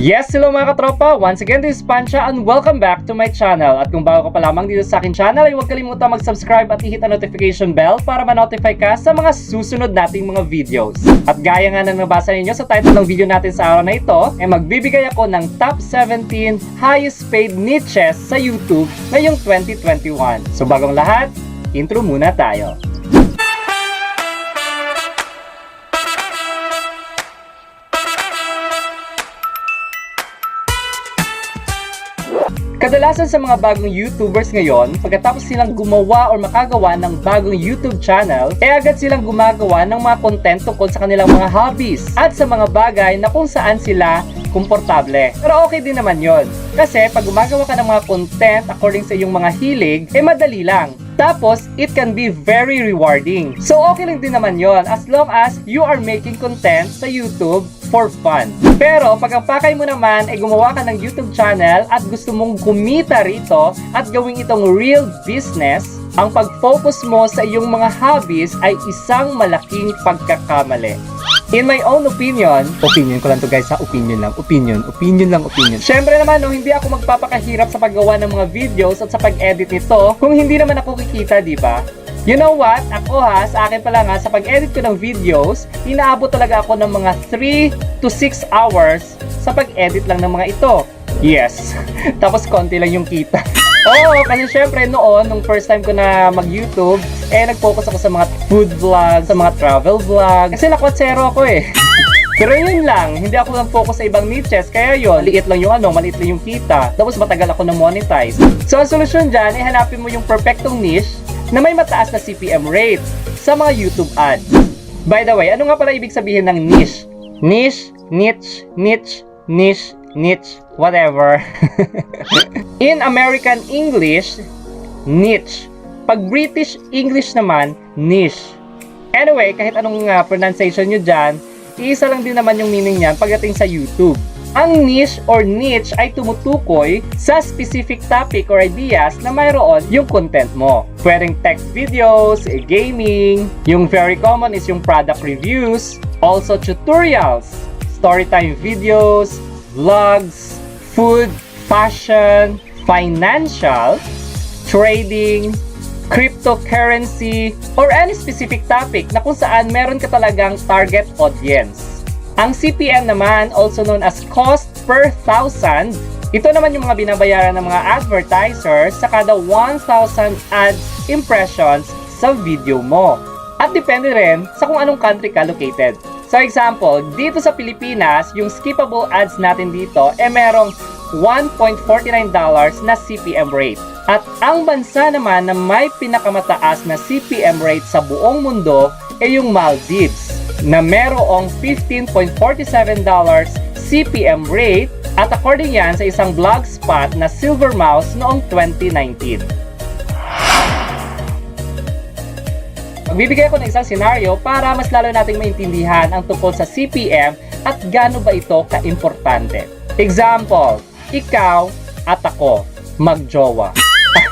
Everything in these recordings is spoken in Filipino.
Yes, hello mga katropa! Once again, this is Pancha and welcome back to my channel. At kung bago ka pa lamang dito sa akin channel, ay huwag kalimutan mag-subscribe at i-hit ang notification bell para ma-notify ka sa mga susunod nating mga videos. At gaya nga na nabasa ninyo sa title ng video natin sa araw na ito, ay magbibigay ako ng top 17 highest paid niches sa YouTube ngayong 2021. So bagong lahat, intro muna tayo. Kadalasan sa mga bagong YouTubers ngayon, pagkatapos silang gumawa or makagawa ng bagong YouTube channel, eh agad silang gumagawa ng mga content tungkol sa kanilang mga hobbies at sa mga bagay na kung saan sila komportable. Pero okay din naman yon. Kasi pag gumagawa ka ng mga content according sa iyong mga hilig, eh madali lang. Tapos, it can be very rewarding. So, okay lang din naman yon as long as you are making content sa YouTube for fun. Pero, pag ang pakay mo naman ay gumawa ka ng YouTube channel at gusto mong kumita rito at gawing itong real business, ang pag-focus mo sa iyong mga hobbies ay isang malaking pagkakamali. In my own opinion, opinion ko lang to guys ha, opinion lang, opinion, opinion lang, opinion. Syempre naman no, hindi ako magpapakahirap sa paggawa ng mga videos at sa pag-edit nito kung hindi naman ako kikita, di ba? You know what? Ako ha, sa akin pala nga, sa pag-edit ko ng videos, inaabot talaga ako ng mga 3 to 6 hours sa pag-edit lang ng mga ito. Yes. Tapos konti lang yung kita. Oo, kasi syempre noon, nung first time ko na mag-YouTube, eh nag-focus ako sa mga food vlogs, sa mga travel vlogs. Kasi lakwatsero ako eh. Pero yun lang, hindi ako lang focus sa ibang niches, kaya yun, liit lang yung ano, maliit lang yung kita, tapos matagal ako na monetize. So ang solusyon dyan, eh hanapin mo yung perfectong niche na may mataas na CPM rate sa mga YouTube ads. By the way, ano nga pala ibig sabihin ng niche? Niche, niche, niche, niche, niche, whatever. In American English, niche. Pag British English naman, niche. Anyway, kahit anong uh, pronunciation nyo dyan, iisa lang din naman yung meaning niyan pagdating sa YouTube. Ang niche or niche ay tumutukoy sa specific topic or ideas na mayroon yung content mo. Pwedeng tech videos, eh, gaming, yung very common is yung product reviews, also tutorials, storytime videos, vlogs, food, fashion, financial, trading, cryptocurrency, or any specific topic na kung saan meron ka talagang target audience. Ang CPM naman, also known as cost per thousand, ito naman yung mga binabayaran ng mga advertisers sa kada 1,000 ads impressions sa video mo. At depende rin sa kung anong country ka located. So example, dito sa Pilipinas, yung skippable ads natin dito, eh merong $1.49 na CPM rate. At ang bansa naman na may pinakamataas na CPM rate sa buong mundo ay yung Maldives na merong $15.47 CPM rate at according yan sa isang blogspot na Silver Mouse noong 2019. Magbibigay ako ng isang senaryo para mas lalo nating maintindihan ang tungkol sa CPM at gaano ba ito ka-importante. Example, ikaw at ako magjowa.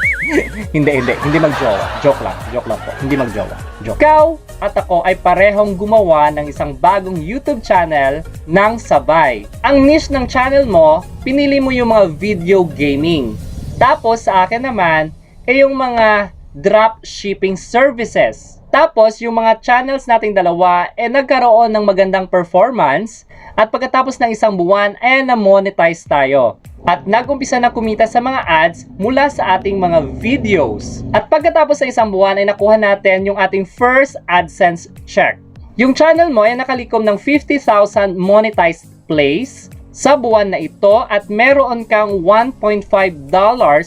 hindi, hindi. Hindi magjowa. Joke lang. Joke lang po. Hindi magjowa. Joke. Ikaw at ako ay parehong gumawa ng isang bagong YouTube channel ng sabay. Ang niche ng channel mo, pinili mo yung mga video gaming. Tapos sa akin naman, ay yung mga drop shipping services. Tapos, yung mga channels nating dalawa, eh nagkaroon ng magandang performance at pagkatapos ng isang buwan, eh na-monetize tayo. At nagumpisa na kumita sa mga ads mula sa ating mga videos. At pagkatapos ng isang buwan ay nakuha natin yung ating first AdSense check. Yung channel mo ay nakalikom ng 50,000 monetized plays sa buwan na ito at meron kang $1.5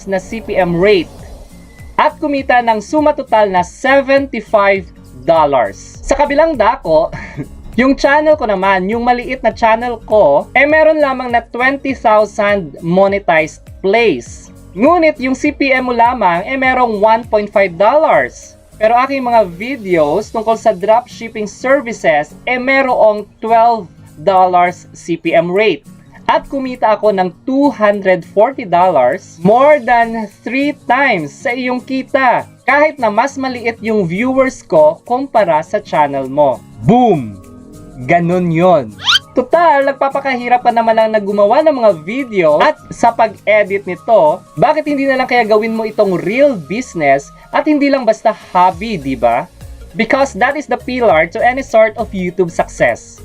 na CPM rate at kumita ng suma total na $75. Sa kabilang dako, yung channel ko naman, yung maliit na channel ko, eh meron lamang na 20,000 monetized plays. Ngunit yung CPM mo lamang, eh merong $1.5. Pero aking mga videos tungkol sa dropshipping services, eh merong $12 CPM rate at kumita ako ng $240, more than 3 times sa iyong kita. Kahit na mas maliit yung viewers ko kumpara sa channel mo. Boom! Ganon yon. Total, nagpapakahirap pa naman lang na gumawa ng mga video at sa pag-edit nito, bakit hindi na lang kaya gawin mo itong real business at hindi lang basta hobby, di ba? Because that is the pillar to any sort of YouTube success.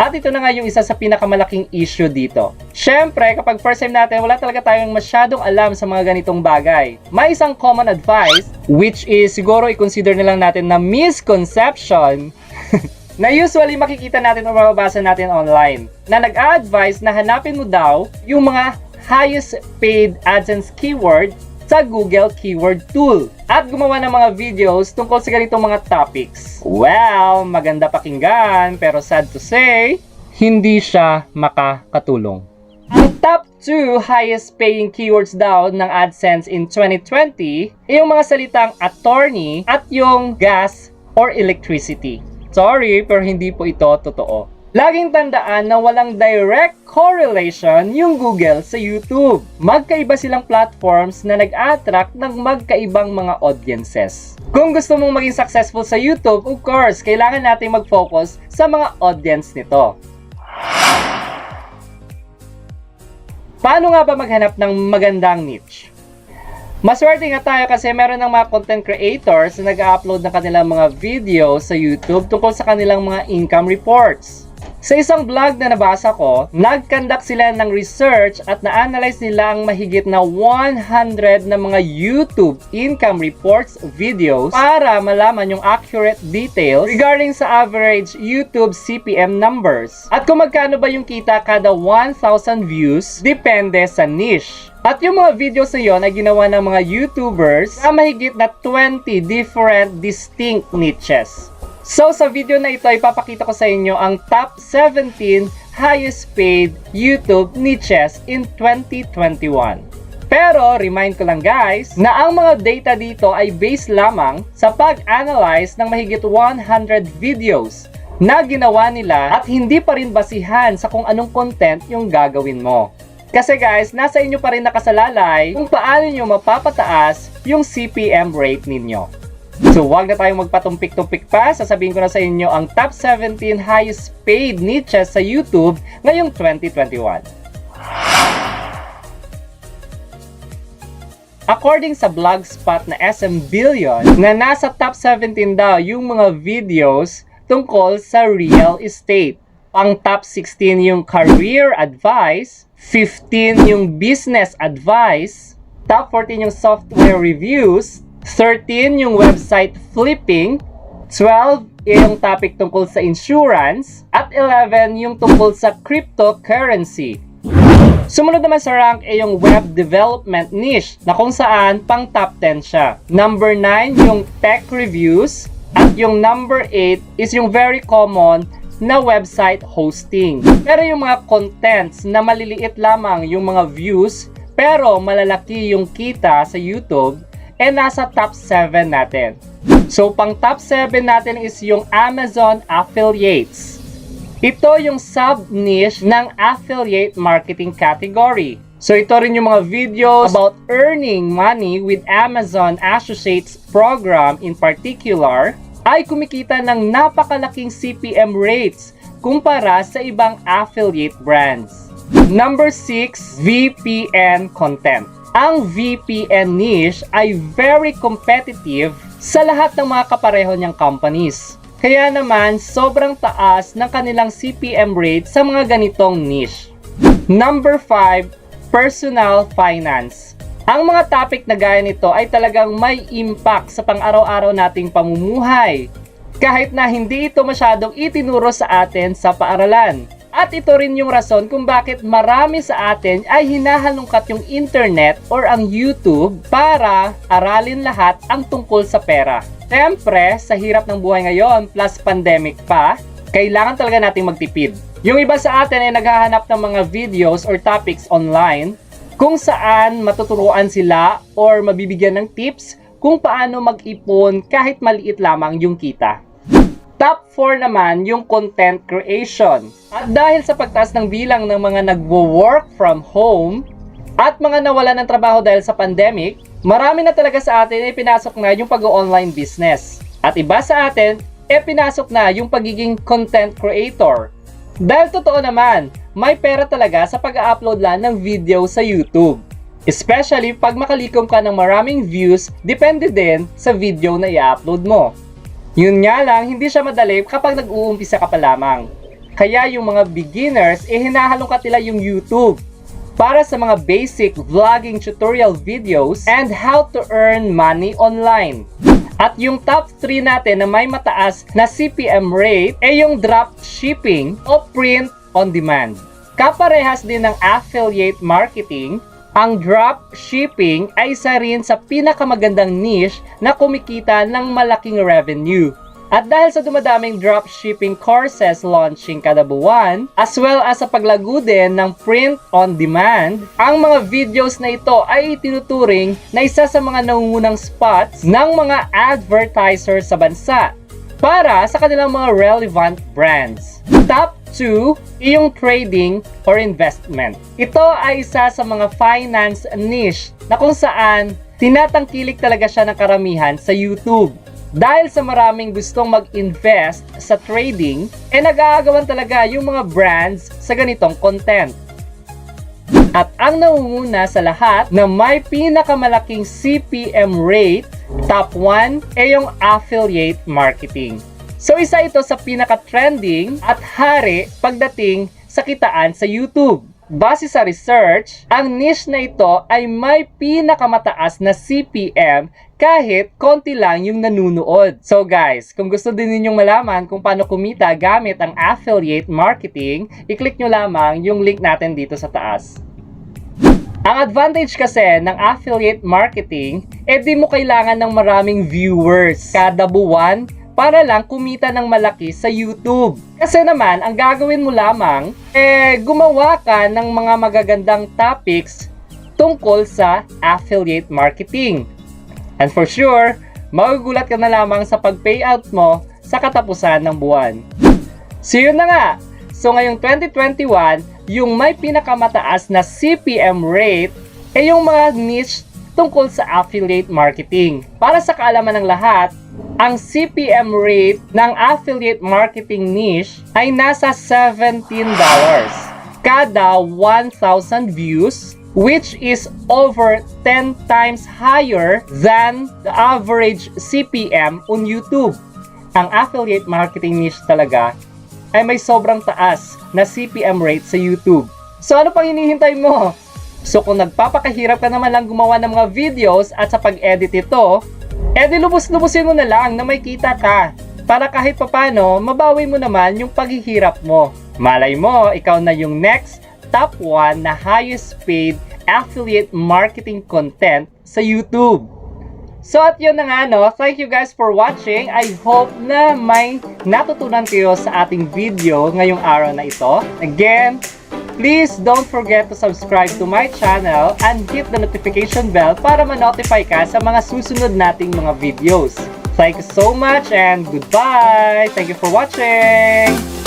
At ito na nga yung isa sa pinakamalaking issue dito. Siyempre, kapag first time natin, wala talaga tayong masyadong alam sa mga ganitong bagay. May isang common advice, which is siguro i-consider na lang natin na misconception na usually makikita natin o mababasa natin online na nag-a-advise na hanapin mo daw yung mga highest paid AdSense keyword sa Google Keyword Tool at gumawa ng mga videos tungkol sa ganitong mga topics. Well, maganda pakinggan pero sad to say, hindi siya makakatulong. Ang top 2 highest paying keywords daw ng AdSense in 2020 ay yung mga salitang attorney at yung gas or electricity. Sorry, pero hindi po ito totoo. Laging tandaan na walang direct correlation yung Google sa YouTube. Magkaiba silang platforms na nag-attract ng magkaibang mga audiences. Kung gusto mong maging successful sa YouTube, of course, kailangan natin mag-focus sa mga audience nito. Paano nga ba maghanap ng magandang niche? Maswerte nga tayo kasi meron ng mga content creators na nag-upload ng kanilang mga videos sa YouTube tungkol sa kanilang mga income reports. Sa isang vlog na nabasa ko, nag-conduct sila ng research at na-analyze nila ang mahigit na 100 na mga YouTube income reports videos para malaman yung accurate details regarding sa average YouTube CPM numbers. At kung magkano ba yung kita kada 1,000 views, depende sa niche. At yung mga videos na yon ay ginawa ng mga YouTubers na mahigit na 20 different distinct niches. So sa video na ito, ipapakita ko sa inyo ang top 17 highest paid YouTube niches in 2021. Pero remind ko lang guys na ang mga data dito ay based lamang sa pag-analyze ng mahigit 100 videos na ginawa nila at hindi pa rin basihan sa kung anong content yung gagawin mo. Kasi guys, nasa inyo pa rin nakasalalay kung paano nyo mapapataas yung CPM rate ninyo. So wag na tayong magpatumpik-tumpik pa, sasabihin ko na sa inyo ang top 17 highest paid niches sa YouTube ngayong 2021. According sa Blogspot na SM Billion, na nasa top 17 daw yung mga videos tungkol sa real estate. Pang top 16 yung career advice, 15 yung business advice, top 14 yung software reviews, 13 yung website flipping, 12 yung topic tungkol sa insurance, at 11 yung tungkol sa cryptocurrency. Sumunod naman sa rank ay yung web development niche na kung saan pang top 10 siya. Number 9 yung tech reviews at yung number 8 is yung very common na website hosting. Pero yung mga contents na maliliit lamang yung mga views pero malalaki yung kita sa YouTube eh nasa top 7 natin. So pang top 7 natin is yung Amazon Affiliates. Ito yung sub-niche ng affiliate marketing category. So ito rin yung mga videos about earning money with Amazon Associates program in particular ay kumikita ng napakalaking CPM rates kumpara sa ibang affiliate brands. Number 6, VPN content. Ang VPN niche ay very competitive sa lahat ng mga kapareho niyang companies. Kaya naman, sobrang taas ng kanilang CPM rate sa mga ganitong niche. Number 5, personal finance. Ang mga topic na gaya nito ay talagang may impact sa pang-araw-araw nating pamumuhay. Kahit na hindi ito masyadong itinuro sa atin sa paaralan. At ito rin yung rason kung bakit marami sa atin ay hinahalungkat yung internet or ang YouTube para aralin lahat ang tungkol sa pera. Siyempre, sa hirap ng buhay ngayon plus pandemic pa, kailangan talaga nating magtipid. Yung iba sa atin ay naghahanap ng mga videos or topics online kung saan matuturuan sila or mabibigyan ng tips kung paano mag-ipon kahit maliit lamang yung kita. Top 4 naman yung content creation. At dahil sa pagtaas ng bilang ng mga nagwo-work from home at mga nawala ng trabaho dahil sa pandemic, marami na talaga sa atin ay pinasok na yung pag-online business. At iba sa atin, eh pinasok na yung pagiging content creator. Dahil totoo naman, may pera talaga sa pag-upload lang ng video sa YouTube. Especially pag makalikom ka ng maraming views, depende din sa video na i-upload mo. Yun nga lang, hindi siya madali kapag nag-uumpisa ka pa lamang. Kaya yung mga beginners, eh hinahalongkat nila yung YouTube para sa mga basic vlogging tutorial videos and how to earn money online. At yung top 3 natin na may mataas na CPM rate ay yung drop shipping o print on demand. Kaparehas din ng affiliate marketing, ang drop shipping ay isa rin sa pinakamagandang niche na kumikita ng malaking revenue. At dahil sa dumadaming dropshipping courses launching kada buwan, as well as sa paglago din ng print on demand, ang mga videos na ito ay itinuturing na isa sa mga nangungunang spots ng mga advertisers sa bansa para sa kanilang mga relevant brands. Top 2, yung trading or investment. Ito ay isa sa mga finance niche na kung saan tinatangkilik talaga siya ng karamihan sa YouTube. Dahil sa maraming gustong mag-invest sa trading, eh nag-aagawan talaga yung mga brands sa ganitong content. At ang nangunguna sa lahat na may pinakamalaking CPM rate, top 1, ay yung affiliate marketing. So isa ito sa pinaka-trending at hari pagdating sa kitaan sa YouTube. Base sa research, ang niche na ito ay may pinakamataas na CPM kahit konti lang yung nanunood. So guys, kung gusto din ninyong malaman kung paano kumita gamit ang affiliate marketing, i-click nyo lamang yung link natin dito sa taas. Ang advantage kasi ng affiliate marketing, eh mo kailangan ng maraming viewers kada buwan para lang kumita ng malaki sa YouTube. Kasi naman, ang gagawin mo lamang, eh gumawa ka ng mga magagandang topics tungkol sa affiliate marketing. And for sure, magugulat ka na lamang sa pag-payout mo sa katapusan ng buwan. So yun na nga. So ngayong 2021, yung may pinakamataas na CPM rate ay yung mga niche tungkol sa affiliate marketing. Para sa kaalaman ng lahat, ang CPM rate ng affiliate marketing niche ay nasa $17 kada 1,000 views which is over 10 times higher than the average CPM on YouTube. Ang affiliate marketing niche talaga ay may sobrang taas na CPM rate sa YouTube. So ano pang hinihintay mo? So kung nagpapakahirap ka naman lang gumawa ng mga videos at sa pag-edit ito, edi lubos-lubusin mo na lang na may kita ka para kahit papano mabawi mo naman yung paghihirap mo. Malay mo, ikaw na yung next top 1 na highest paid affiliate marketing content sa YouTube. So at yun na nga no, thank you guys for watching. I hope na may natutunan kayo sa ating video ngayong araw na ito. Again, please don't forget to subscribe to my channel and hit the notification bell para ma-notify ka sa mga susunod nating mga videos. Thank you so much and goodbye! Thank you for watching!